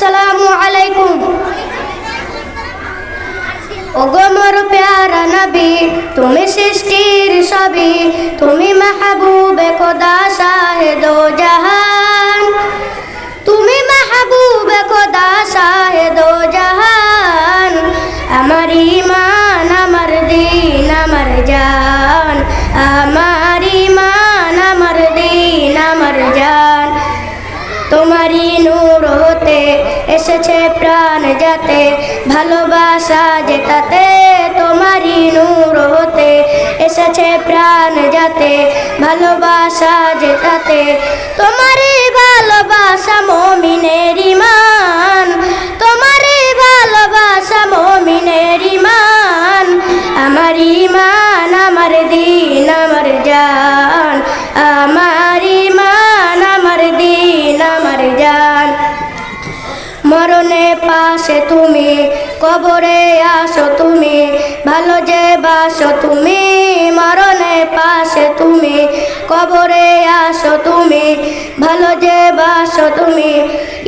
আসসালামু আলাইকুম ওগো মোর প্যারা নবী তুমি সৃষ্টির সবই তুমি মাহবুবে খোদা শাহেদো জাহান তুমি মাহবুবে খোদা শাহেদো জাহান আমার ইমান আমার দিন আমার জান আমার ইমান আমার দিন আমার জান তোমারই নূর হতে এসেছে প্রাণ যাতে, ভালোবাসা যেটাতে তোমারই নূর হতে। এসেছে প্রাণ যাতে, ভালোবাসা যেটাতে তোমারই ভালোবাসা মমিনের ইমান। তোমারই ভালোবাসা মমিনের ইমান। আমার ইমান, আমার দিন, আমার জান, আমার মরণে পাশে তুমি, কবরে আসো তুমি, ভালো যে বাসো তুমি, মরণে পাশে তুমি, কবরে আসো তুমি, ভালো যে বাসো তুমি।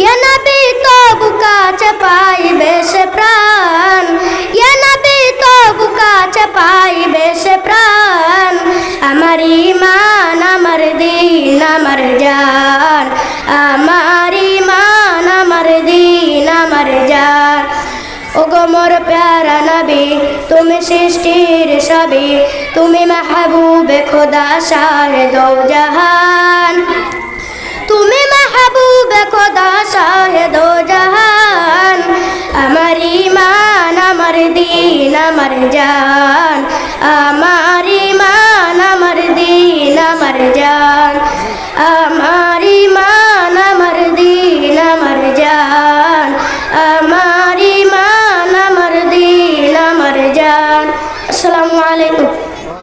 ইয়ানাবি তো বুকাছে পাইবে সে প্রাণ ইয়ানাবি তো বুকাছে পাইবে সে প্রাণ। আমার ইমান, আমার দিন, আমার জান, আমার মোর প্যারা নবী, তুমি সৃষ্টির সবই। তুমি মাহবুবে খোদা শাহেদ জাহান। তুমি মাহবুবে খোদা শাহেদ জাহান। আমার ইমান আমার দিন, আমার জান। আমার ইমান আমার দিন, আমার জান।